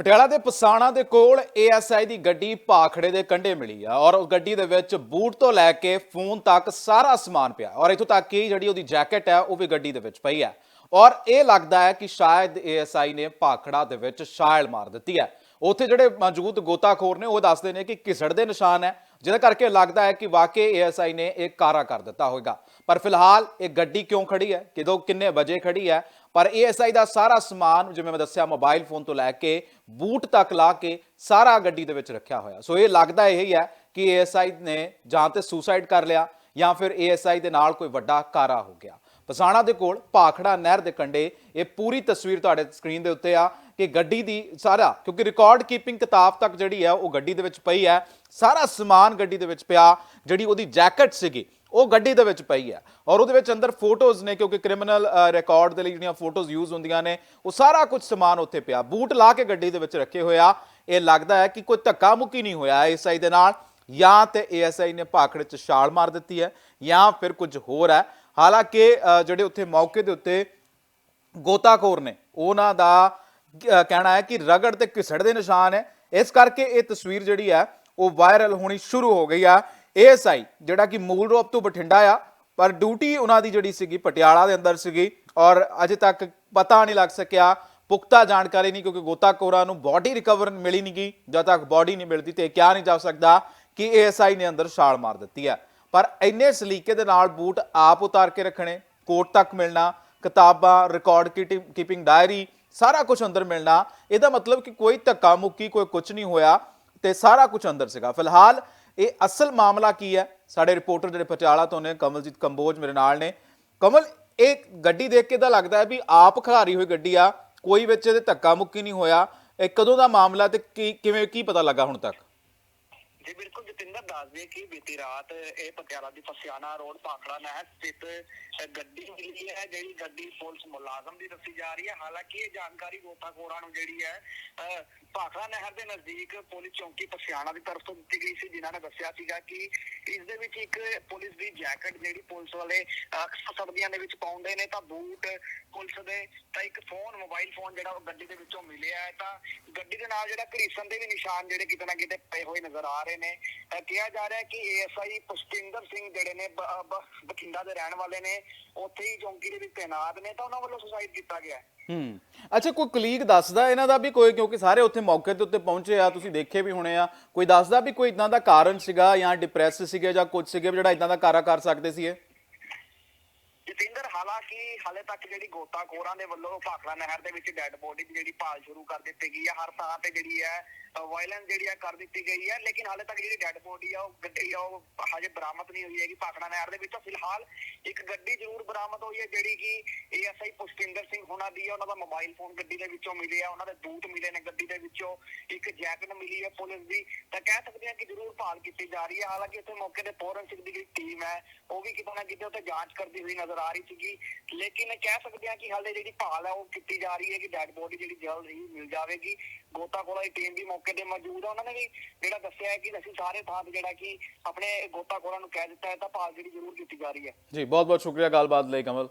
ਪਟਿਆਲਾ ਦੇ ਪਸਾਣਾ ਦੇ ਕੋਲ ਏਐਸਆਈ ਦੀ ਗੱਡੀ ਭਾਖੜੇ ਦੇ ਕੰਢੇ ਮਿਲੀ ਆ ਔਰ ਉਹ ਗੱਡੀ ਦੇ ਵਿੱਚ ਬੂਟ ਤੋਂ ਲੈ ਕੇ ਫੋਨ ਤੱਕ ਸਾਰਾ ਸਮਾਨ ਪਿਆ ਔਰ ਇਥੋਂ ਤੱਕ ਕਿ ਜਿਹੜੀ ਉਹਦੀ ਜੈਕਟ ਹੈ ਉਹ ਵੀ ਗੱਡੀ ਦੇ ਵਿੱਚ ਪਈ ਹੈ ਔਰ ਇਹ ਲੱਗਦਾ ਹੈ ਕਿ ਸ਼ਾਇਦ ਏਐਸਆਈ ਨੇ ਭਾਖੜਾ ਦੇ ਵਿੱਚ ਛਾਲ ਮਾਰ ਦਿੱਤੀ ਹੈ ਉੱਥੇ ਜਿਹੜੇ ਮੌਜੂਦ ਗੋਤਾਖੋਰ ਨੇ ਉਹ ਦੱਸਦੇ ਨੇ ਕਿ ਘਿਸੜ ਦੇ ਨਿਸ਼ਾਨ ਹੈ। ਜਿਹਦੇ ਕਰਕੇ ਲੱਗਦਾ ਹੈ ਕਿ ਵਾਕਈ ਏਐਸਆਈ ਨੇ ਇਹ ਕਾਰਾ ਕਰ ਦਿੱਤਾ ਹੋਵੇਗਾ ਪਰ ਫਿਲਹਾਲ ਇਹ ਗੱਡੀ ਕਿਉਂ ਖੜੀ ਹੈ? ਕਿਦੋਂ, ਕਿੰਨੇ ਵਜੇ ਖੜੀ ਹੈ? ਪਰ ਏਐਸਆਈ ਦਾ ਸਾਰਾ ਸਮਾਨ, ਜਿਵੇਂ ਮੈਂ ਦੱਸਿਆ, ਮੋਬਾਈਲ ਫੋਨ ਤੋਂ ਲੈ ਕੇ, ਬੂਟ ਤੱਕ ਲਾ ਕੇ ਸਾਰਾ ਗੱਡੀ ਦੇ ਵਿੱਚ ਰੱਖਿਆ ਹੋਇਆ। ਸੋ ਇਹ ਲੱਗਦਾ ਇਹ ਹੀ ਹੈ ਕਿ ਏਐਸਆਈ ਨੇ ਜਾਂ ਤੇ ਸੁਸਾਈਡ ਕਰ ਲਿਆ ਜਾਂ ਫਿਰ ਏਐਸਆਈ ਦੇ ਨਾਲ ਕੋਈ ਵੱਡਾ ਕਾਰਾ ਹੋ ਗਿਆ। ਪਸਾਣਾ ਦੇ ਕੋਲ, ਭਾਖੜਾ ਨਹਿਰ ਦੇ ਕੰਢੇ, ਇਹ ਪੂਰੀ ਤਸਵੀਰ ਤੁਹਾਡੇ ਸਕਰੀਨ ਦੇ ਉੱਤੇ ਆ ਕਿ ਗੱਡੀ ਦੀ ਸਾਰਾ, ਕਿਉਂਕਿ ਰਿਕਾਰਡ ਕੀਪਿੰਗ ਕਿਤਾਬ ਤੱਕ ਜਿਹੜੀ ਹੈ ਉਹ ਗੱਡੀ ਦੇ ਵਿੱਚ ਪਈ ਹੈ ਸਾਰਾ ਸਮਾਨ ਗੱਡੀ ਦੇ ਵਿੱਚ ਪਿਆ, ਜਿਹੜੀ ਉਹਦੀ ਜੈਕਟ ਸੀਗੀ, ਉਹ ਗੱਡੀ ਦੇ ਵਿੱਚ ਪਈ ਹੈ ਔਰ ਉਹਦੇ ਵਿੱਚ ਅੰਦਰ ਫੋਟੋਜ਼ ਨੇ, ਕਿਉਂਕਿ ਕ੍ਰਿਮੀਨਲ ਰਿਕਾਰਡ ਦੇ ਲਈ ਜਿਹੜੀਆਂ ਫੋਟੋਜ਼ ਯੂਜ਼ ਹੁੰਦੀਆਂ ਨੇ, ਉਹ ਸਾਰਾ ਕੁਝ ਸਮਾਨ ਉੱਥੇ ਪਿਆ। ਬੂਟ ਲਾ ਕੇ ਗੱਡੀ ਦੇ ਵਿੱਚ ਰੱਖੇ ਹੋਇਆ ਇਹ ਲੱਗਦਾ ਹੈ ਕਿ ਕੋਈ ਧੱਕਾ ਮੁੱਕੀ ਨਹੀਂ ਹੋਇਆ ਐਸਆਈ ਦੇ ਨਾਲ। ਜਾਂ ਤੇ ਏਐਸਆਈ ਨੇ ਭਾਖੜੇ 'ਚ ਛਾਲ ਮਾਰ ਦਿੱਤੀ ਹੈ, ਜਾਂ ਫਿਰ ਕੁਝ ਹੋਰ ਹੈ। ਹਾਲਾਂਕਿ ਜਿਹੜੇ ਉੱਥੇ ਮੌਕੇ ਦੇ ਉੱਤੇ ਗੋਤਾਖੋਰ ਨੇ, ਉਹਨਾਂ ਦਾ ਕਹਿਣਾ ਹੈ ਕਿ ਰਗੜ ਤੇ ਘਿਸੜ ਦੇ ਨਿਸ਼ਾਨ ਹੈ। ਇਸ ਕਰਕੇ ਇਹ ਤਸਵੀਰ ਜਿਹੜੀ ਹੈ, ਉਹ ਵਾਇਰਲ ਹੋਣੀ ਸ਼ੁਰੂ ਹੋ ਗਈ ਆ। ਏਐਸਆਈ, ਜਿਹੜਾ ਕਿ ਮੂਲ ਰੂਪ ਤੋਂ ਬਠਿੰਡਾ ਆ, ਪਰ ਡਿਊਟੀ ਉਹਨਾਂ ਦੀ ਜਿਹੜੀ ਸੀਗੀ, ਪਟਿਆਲਾ ਦੇ ਅੰਦਰ ਸੀਗੀ ਔਰ ਅਜੇ ਤੱਕ ਪਤਾ ਨਹੀਂ ਲੱਗ ਸਕਿਆ, ਪੁਖਤਾ ਜਾਣਕਾਰੀ ਨਹੀਂ, ਕਿਉਂਕਿ ਗੋਤਾਖੋਰਾਂ ਨੂੰ ਬਾਡੀ ਰਿਕਵਰ ਮਿਲੀ ਨਹੀਂ ਗਈ ਜਦ ਤੱਕ ਬਾਡੀ ਨਹੀਂ ਮਿਲਦੀ ਤੇ ਇਹ ਕਿਹਾ ਨਹੀਂ ਜਾ ਸਕਦਾ ਕਿ ਏਐਸਆਈ ਨੇ ਅੰਦਰ ਛਾਲ ਮਾਰ ਦਿੱਤੀ ਹੈ। ਪਰ ਇੰਨੇ ਸਲੀਕੇ ਦੇ ਨਾਲ ਬੂਟ ਆਪ ਉਤਾਰ ਕੇ ਰੱਖਣੇ, ਕੋਟ ਤੱਕ ਮਿਲਣਾ, ਕਿਤਾਬਾਂ ਰਿਕਾਰਡ ਕੀਪਿੰਗ ਡਾਇਰੀ ਸਾਰਾ ਕੁਝ ਅੰਦਰ ਮਿਲਣਾ, ਇਹਦਾ ਮਤਲਬ ਕਿ ਕੋਈ ਧੱਕਾ ਮੁੱਕੀ, ਕੋਈ ਕੁਝ ਨਹੀਂ ਹੋਇਆ ਤੇ ਸਾਰਾ ਕੁਝ ਅੰਦਰ ਸੀਗਾ। ਫਿਲਹਾਲ ਇਹ ਅਸਲ ਮਾਮਲਾ ਕੀ ਹੈ? ਸਾਡੇ ਰਿਪੋਰਟਰ ਜਿਹੜੇ ਪਟਿਆਲਾ ਤੋਂ ਨੇ, ਕਮਲਜੀਤ ਕੰਬੋਜ ਮੇਰੇ ਨਾਲ ਨੇ। ਕਮਲ, ਇਹ ਗੱਡੀ ਦੇਖ ਕੇ ਤਾਂ ਲੱਗਦਾ ਹੈ ਵੀ ਆਪ ਖਿਲਾਰੀ ਹੋਈ ਗੱਡੀ ਆ, ਕੋਈ ਵਿੱਚ ਇਹਦੇ ਧੱਕਾ ਮੁੱਕੀ ਨਹੀਂ ਹੋਇਆ। ਇਹ ਕਦੋਂ ਦਾ ਮਾਮਲਾ ਤੇ ਕੀ, ਕਿਵੇਂ, ਕੀ ਪਤਾ ਲੱਗਾ ਹੁਣ ਤੱਕ? ਜੀ ਬਿਲਕੁਲ ਜਤਿੰਦਰ ਦੱਸ ਦਈਏ ਕਿ ਬੀਤੀ ਰਾਤ ਇਹ ਪਟਿਆਲਾ ਦੀ ਪਸਿਆਣਾ ਰੋਡ ਭਾਖੜਾ ਨਹਿਰ ਸਥਿਤ ਅ, ਗੱਡੀ ਮਿਲੀ ਹੈ ਜਿਹੜੀ ਗੱਡੀ ਪੁਲਿਸ ਮੁਲਾਜ਼ਮ ਦੀ ਦੱਸੀ ਜਾ ਰਹੀ ਹੈ। ਹਾਲਾਂਕਿ ਇਹ ਜਾਣਕਾਰੀ ਗੋਤਾਖੋਰਾਂ ਨੂੰ ਜਿਹੜੀ ਹੈ ਭਾਖੜਾ ਨਹਿਰ ਦੇ ਨਜ਼ਦੀਕ ਪੁਲਿਸ ਚੌਂਕੀ ਫਸਿਆਣਾ ਦੀ ਤਰਫ ਤੋਂ ਦਿੱਤੀ ਗਈ ਸੀ ਜਿਨ੍ਹਾਂ ਨੇ ਦੱਸਿਆ ਸੀਗਾ ਕਿ ਇਸ ਦੇ ਵਿੱਚ ਇੱਕ ਪੁਲਿਸ ਦੀ ਜੈਕਟ ਜਿਹੜੀ ਪੁਲਿਸ ਵਾਲੇ ਅਕਸਰ ਸਰਦੀਆਂ ਦੇ ਵਿੱਚ ਪਾਉਂਦੇ ਨੇ ਤਾਂ ਬੂਟ ਪੁਲਿਸ ਦੇ ਤਾਂ ਇੱਕ ਫੋਨ ਮੋਬਾਈਲ ਫੋਨ ਜਿਹੜਾ ਉਹ ਗੱਡੀ ਦੇ ਵਿੱਚੋਂ ਮਿਲਿਆ ਹੈ। ਤਾਂ ਗੱਡੀ ਦੇ ਨਾਲ ਜਿਹੜਾ ਘਰੀਸਣ ਦੇ ਵੀ ਨਿਸ਼ਾਨ ਜਿਹੜੇ ਕਿਤੇ ਨਾ ਕਿਤੇ ਪਏ ਹੋਏ ਨਜ਼ਰ ਆ ਰਹੇ ਨੇ ਤਾਂ ਕਿਹਾ ਜਾ ਰਿਹਾ ਕਿ ਏਐਸਆਈ ਪੁਸ਼ਪਿੰਦਰ ਸਿੰਘ ਜਿਹੜੇ ਨੇ ਬਠਿੰਡਾ ਦੇ ਰਹਿਣ ਵਾਲੇ ਨੇ ਉੱਥੇ ਹੀ ਚੌਂਕੀ ਦੇ ਵਿੱਚ ਤੈਨਾਤ ਨੇ ਤਾਂ ਉਹਨਾਂ ਵੱਲੋਂ ਸੁਸਾਈਡ ਕੀਤਾ ਗਿਆ ਹੈ। ਅੱਛਾ ਕੋਈ ਕਲੀਗ ਦੱਸਦਾ ਇਹਨਾਂ ਦਾ ਵੀ ਕੋਈ ਕਿਉਂਕਿ ਸਾਰੇ ਉੱਥੇ ਮੌਕੇ ਦੇ ਉੱਤੇ ਪਹੁੰਚੇ ਆ ਤੁਸੀਂ ਦੇਖੇ ਵੀ ਹੋਣੇ ਆ। ਕੋਈ ਦੱਸਦਾ ਵੀ ਕੋਈ ਇਦਾਂ ਦਾ ਕਾਰਨ ਸੀਗਾ ਜਾਂ ਡਿਪਰੈਸ ਸੀਗੇ ਜਾਂ ਕੁਝ ਸੀਗੇ ਜਿਹੜਾ ਇਦਾਂ ਦਾ ਕਾਰਾ ਕਰ ਸਕਦੇ ਸੀ ਇਹ ਜਤਿੰਦਰ ਹਾਲਾਂਕਿ ਹਾਲੇ ਤੱਕ ਜਿਹੜੀ ਗੋਤਾਖੋਰਾਂ ਦੇ ਵੱਲੋਂ ਭਾਖੜਾ ਨਹਿਰ ਦੇ ਵਿੱਚ ਡੈੱਡ ਬੋਡੀ ਦੀ ਜਿਹੜੀ ਭਾਲ ਸ਼ੁਰੂ ਕਰ ਦਿੱਤੀ ਗਈ ਹੈ ਹਰ ਥਾਂ ਤੇ ਜਿਹੜੀ ਹੈ ਵਾਇਲੈਂਸ ਜਿਹੜੀ ਆ ਕਰ ਦਿੱਤੀ ਗਈ ਹੈ ਲੇਕਿਨ ਹਾਲੇ ਤੱਕ ਜਿਹੜੀ ਡੈੱਡ ਬੋਡੀ ਆ, ਉਹ ਗੱਡੀ ਆ, ਉਹ ਹਜੇ ਬਰਾਮਦ ਨਹੀਂ ਹੋਈ ਹੈਗੀ ਭਾਖੜਾ ਨਹਿਰ ਦੇ ਵਿੱਚੋਂ। ਫਿਲਹਾਲ ਇੱਕ ਗੱਡੀ ਜ਼ਰੂਰ ਬਰਾਮਦ ਹੋਈ ਹੈ, ਜਿਹੜੀ ਕਿ ਏਐਸਆਈ ਪੁਸ਼ਪਿੰਦਰ ਸਿੰਘ ਹੋਣਾ ਦੀ ਹੈ ਉਹਨਾਂ ਦਾ ਮੋਬਾਈਲ ਫੋਨ ਗੱਡੀ ਦੇ ਵਿੱਚੋਂ ਮਿਲਿਆ ਉਹਨਾਂ ਦੇ ਬੂਟ ਮਿਲੇ ਨੇ ਗੱਡੀ ਦੇ ਵਿੱਚੋਂ। ਇੱਕ ਜੈਕਟ ਮਿਲੀ ਹੈ ਪੁਲਿਸ ਦੀ। ਤਾਂ ਕਹਿ ਸਕਦੇ ਹਾਂ ਕਿ ਜ਼ਰੂਰ ਭਾਲ ਕੀਤੀ ਜਾ ਰਹੀ ਹੈ। ਹਾਲਾਂਕਿ ਉੱਥੇ ਮੌਕੇ ਤੇ ਫੋਰੈਂਸਿਕ ਦੀ ਜਿਹੜੀ ਟੀਮ ਹੈ, ਉਹ ਵੀ ਕਿਤੇ ਨਾ ਕਿਤੇ ਉੱਥੇ ਜਾਂਚ ਕਰਦੀ ਹੋਈ ਨਜ਼ਰ ਆ ਰਹੀ ਸੀਗੀ। ਲੇਕਿਨ ਕਹਿ ਸਕਦੇ ਹਾਂ ਕਿ ਹਾਲੇ ਜਿਹੜੀ ਭਾਲ ਹੈ ਉਹ ਕੀਤੀ ਜਾ ਰਹੀ ਹੈ ਕਿ ਡੈਡ ਬੋਡੀ ਜਿਹੜੀ ਜਲਦ ਹੀ ਮਿਲ ਜਾਵੇਗੀ। ਗੋਤਾਖੋਰਾਂ ਦੀ ਟੀਮ ਵੀ ਮੌਕੇ ਤੇ ਮੌਜੂਦ ਆ, ਉਹਨਾਂ ਨੇ ਵੀ ਜਿਹੜਾ ਦੱਸਿਆ ਹੈ ਕਿ ਅਸੀਂ ਸਾਰੇ ਥਾਂ ਤੇ ਜਿਹੜਾ ਕਿ ਆਪਣੇ ਗੋਤਾਖੋਰਾਂ ਨੂੰ ਕਹਿ ਦਿੱਤਾ ਹੈ, ਤਾਂ ਭਾਲ ਜਿਹੜੀ ਜ਼ਰੂਰ ਕੀਤੀ ਜਾ ਰਹੀ ਹੈ। ਜੀ ਬਹੁਤ ਬਹੁਤ ਸ਼ੁਕਰੀਆ ਗੱਲਬਾਤ ਲਈ ਕਮਲ।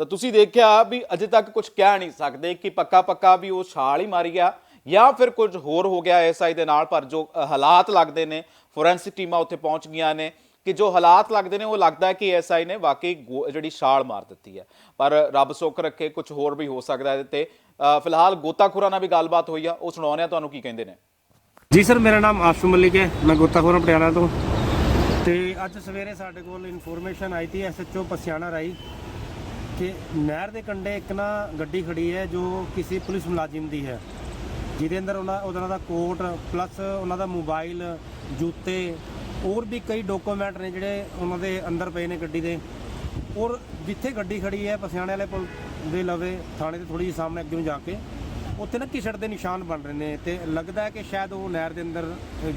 ਤਾਂ ਤੁਸੀਂ ਦੇਖਿਆ ਵੀ ਅਜੇ ਤੱਕ ਕੁਝ ਕਹਿ ਨਹੀਂ ਸਕਦੇ ਕਿ ਪੱਕਾ ਪੱਕਾ ਵੀ ਉਹ ਛਾਲ ਹੀ ਮਾਰੀ ਗਿਆ ਜਾਂ ਫਿਰ ਕੁਝ ਹੋਰ ਹੋ ਗਿਆ ਐਸਆਈ ਦੇ ਨਾਲ, ਪਰ ਜੋ ਹਾਲਾਤ ਲੱਗਦੇ ਨੇ ਫੋਰੈਂਸਿਕ ਟੀਮਾਂ ਉੱਥੇ ਪਹੁੰਚ ਗਈਆਂ ਨੇ। ਕਿ ਜੋ ਹਾਲਾਤ ਲੱਗਦੇ ਨੇ, ਉਹ ਲੱਗਦਾ ਹੈ ਕਿ ਐਸਆਈ ਨੇ ਵਾਕਈ ਗੋ- ਜਿਹੜੀ ਛਾਲ ਮਾਰ ਦਿੱਤੀ ਹੈ। ਪਰ ਰੱਬ ਸੁੱਖ ਰੱਖੇ ਕੁਝ ਹੋਰ ਵੀ ਹੋ ਸਕਦਾ ਹੈ ਇਹਦੇ ਤੇ ਫਿਲਹਾਲ ਗੋਤਾਖੋਰਾਂ ਨਾਲ ਵੀ ਗੱਲਬਾਤ ਹੋਈ ਆ। ਉਹ ਸੁਣਾਉਂਦੇ ਆ ਤੁਹਾਨੂੰ ਕੀ ਕਹਿੰਦੇ ਨੇ। ਜੀ ਸਰ, ਮੇਰਾ ਨਾਮ ਆਸ਼ੂ ਮਲਿਕ ਹੈ। ਮੈਂ ਗੋਤਾਖੋਰ ਪਟਿਆਲਾ ਤੋਂ। ਤੇ ਅੱਜ ਸਵੇਰੇ ਸਾਡੇ ਕੋਲ ਇਨਫੋਰਮੇਸ਼ਨ ਆਈ ਤੀ ਐਸਐਚਓ ਪਸਿਆਣਾ ਰਾਈ ਕਿ ਨਹਿਰ ਦੇ ਕੰਢੇ ਇੱਕ ਨਾ ਗੱਡੀ ਖੜੀ ਹੈ, ਜੋ ਕਿਸੇ ਪੁਲਿਸ ਮੁਲਾਜ਼ਮ ਦੀ ਹੈ। ਜਿਹਦੇ ਅੰਦਰ ਉਹਨਾਂ ਉਹਨਾਂ ਦਾ ਕੋਟ ਪਲੱਸ ਉਹਨਾਂ ਦਾ ਮੋਬਾਈਲ, ਜੂਤੇ ਹੋਰ ਵੀ ਕਈ ਡਾਕੂਮੈਂਟ ਨੇ ਜਿਹੜੇ ਉਹਨਾਂ ਦੇ ਅੰਦਰ ਪਏ ਨੇ ਗੱਡੀ ਦੇ। ਔਰ ਜਿੱਥੇ ਗੱਡੀ ਖੜੀ ਹੈ, ਪਸਿਆਣੇ ਵਾਲੇ ਪੁਲ ਦੇ ਲਵੇ, ਥਾਣੇ ਦੇ ਥੋੜੀ ਜਿਹੀ ਸਾਹਮਣੇ ਅੱਗੇ ਨੂੰ ਜਾ ਕੇ, ਉੱਥੇ ਨਾ ਕਿਸ਼ੜ ਦੇ ਨਿਸ਼ਾਨ ਬਣ ਰਹੇ ਨੇ ਤੇ ਲੱਗਦਾ ਹੈ ਕਿ ਸ਼ਾਇਦ ਉਹ ਨਹਿਰ ਦੇ ਅੰਦਰ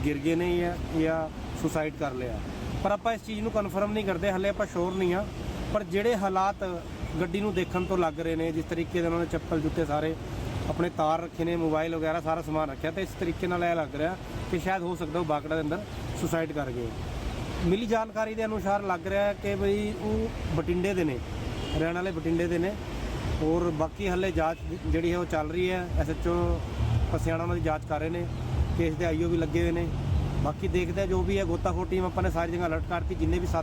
ਗਿਰ ਗਏ ਨੇ ਜਾਂ ਜਾਂ ਸੁਸਾਈਡ ਕਰ ਲਿਆ। ਪਰ ਆਪਾਂ ਇਸ ਚੀਜ਼ ਨੂੰ ਕਨਫਰਮ ਨਹੀਂ ਕਰਦੇ, ਹਲੇ ਆਪਾਂ ਸ਼ੋਰ ਨਹੀਂ ਆ ਪਰ ਜਿਹੜੇ ਹਾਲਾਤ ਗੱਡੀ ਨੂੰ ਦੇਖਣ ਤੋਂ ਲੱਗ ਰਹੇ ਨੇ, ਜਿਸ ਤਰੀਕੇ ਦੇ ਉਹਨਾਂ ਨੇ ਚੱਪਲ ਜੁੱਤੇ ਸਾਰੇ ਆਪਣੇ ਤਾਰ ਰੱਖੇ ਨੇ, ਮੋਬਾਈਲ ਵਗੈਰਾ ਸਾਰਾ ਸਮਾਨ ਰੱਖਿਆ, ਤੇ ਇਸ ਤਰੀਕੇ ਨਾਲ ਇਹ ਲੱਗ ਰਿਹਾ ਕਿ ਸ਼ਾਇਦ ਹੋ ਸਕਦਾ ਉਹ ਬਾਕੜਾ ਦੇ ਅੰਦਰ ਸੁਸਾਈਡ ਕਰ ਗਏ। ਮਿਲੀ ਜਾਣਕਾਰੀ ਦੇ ਅਨੁਸਾਰ ਲੱਗ ਰਿਹਾ ਹੈ ਕਿ ਬਈ ਉਹ ਬਟਿੰਡੇ ਦੇ ਨੇ, ਰਹਿਣ ਵਾਲੇ ਬਟਿੰਡੇ ਦੇ ਨੇ। ਔਰ ਬਾਕੀ ਹੱਲੇ ਜਾਂਚ ਜਿਹੜੀ ਹੈ ਉਹ ਚੱਲ ਰਹੀ ਹੈ। ਐਸਐਚਓ ਪਸਿਆਣਾ ਉਹਨਾਂ ਦੀ ਜਾਂਚ ਕਰ ਰਹੇ ਨੇ। ਕੇਸ ਦੇ ਆਈਓ ਵੀ ਲੱਗੇ ਹੋਏ ਨੇ। ਬਾਕੀ ਦੇਖਦੇ ਆ ਜੋ ਵੀ ਹੈ, ਗੋਤਾਖੋਰ ਟੀਮ ਆਪਾਂ ਨੇ ਸਾਰੀ ਜਗ੍ਹਾ ਅਲਰਟ ਕਰਤੀ ਜਿੰਨੇ ਵੀ ਸਾਥੀ